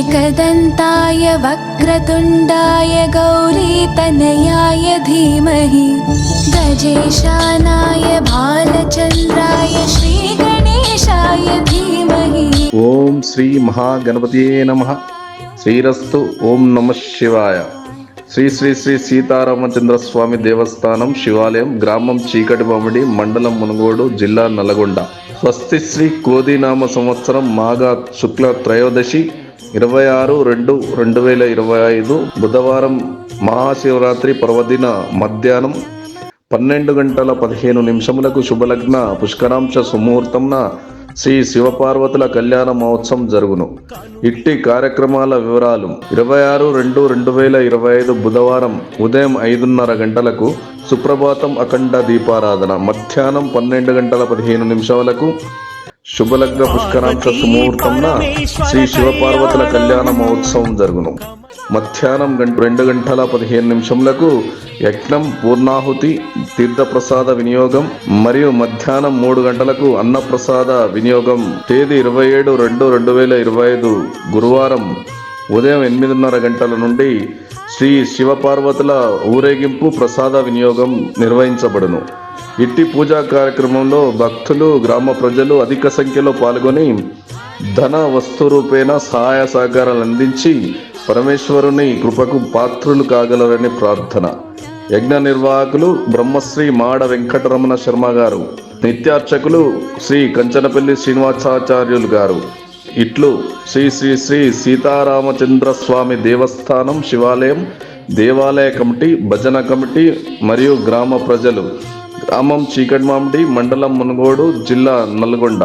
एकदन्ताय वक्रतुण्डाय गौरीतनयाय धीमहि गजेशानाय भालचन्द्राय श्रीगणेशाय धीमहि ఓం శ్రీ మహాగణపతియే నమ శ్రీరస్తు ఓం నమ శివాయ శ్రీ శ్రీ శ్రీ సీతారామచంద్ర స్వామి దేవస్థానం శివాలయం గ్రామం చీకటి మామిడి మండలం మునుగోడు జిల్లా నల్గొండ స్వస్తి శ్రీ కోదినామ సంవత్సరం మాఘ శుక్ల త్రయోదశి ఇరవై ఆరు రెండు రెండు వేల ఇరవై ఐదు బుధవారం మహాశివరాత్రి పర్వదిన మధ్యాహ్నం పన్నెండు గంటల పదిహేను నిమిషములకు శుభలగ్న పుష్కరాంశ సుముహూర్తంన శ్రీ శివపార్వతుల కళ్యాణ మహోత్సవం జరుగును. ఇట్టి కార్యక్రమాల వివరాలు ఇరవై ఆరు రెండు రెండు వేల ఇరవై ఐదు బుధవారం ఉదయం ఐదున్నర గంటలకు సుప్రభాతం అఖండ దీపారాధన. మధ్యాహ్నం పన్నెండు గంటల పదిహేను నిమిషాలకు శుభలగ్న పుష్కరాంశ సుముహూర్తంన శ్రీ శివపార్వతుల కళ్యాణ మహోత్సవం జరుగును. మధ్యాహ్నం గంట రెండు గంటల పదిహేను నిమిషములకు యజ్ఞం పూర్ణాహుతి తీర్థప్రసాద వినియోగం మరియు మధ్యాహ్నం మూడు గంటలకు అన్నప్రసాద వినియోగం. తేదీ ఇరవై ఏడు రెండు రెండు వేల ఇరవై ఐదు గురువారం ఉదయం ఎనిమిదిన్నర గంటల నుండి శ్రీ శివపార్వతుల ఊరేగింపు ప్రసాద వినియోగం నిర్వహించబడును. ఇట్టి పూజా కార్యక్రమంలో భక్తులు గ్రామ ప్రజలు అధిక సంఖ్యలో పాల్గొని ధన వస్తు రూపేణ సహాయ సహకారాలు అందించి పరమేశ్వరుని కృపకు పాత్రులు కాగలరని ప్రార్థన. యజ్ఞ నిర్వాహకులు బ్రహ్మశ్రీ మాడ వెంకటరమణ శర్మ గారు నిత్యార్చకులు శ్రీ కంచనపల్లి శ్రీనివాసాచార్యులు గారు. ఇట్లు శ్రీ శ్రీ శ్రీ సీతారామచంద్ర స్వామి దేవస్థానం శివాలయం దేవాలయ కమిటీ భజన కమిటీ మరియు గ్రామ ప్రజలు. గ్రామం చీకటి మామిడి మండలం మునుగోడు జిల్లా నల్గొండ.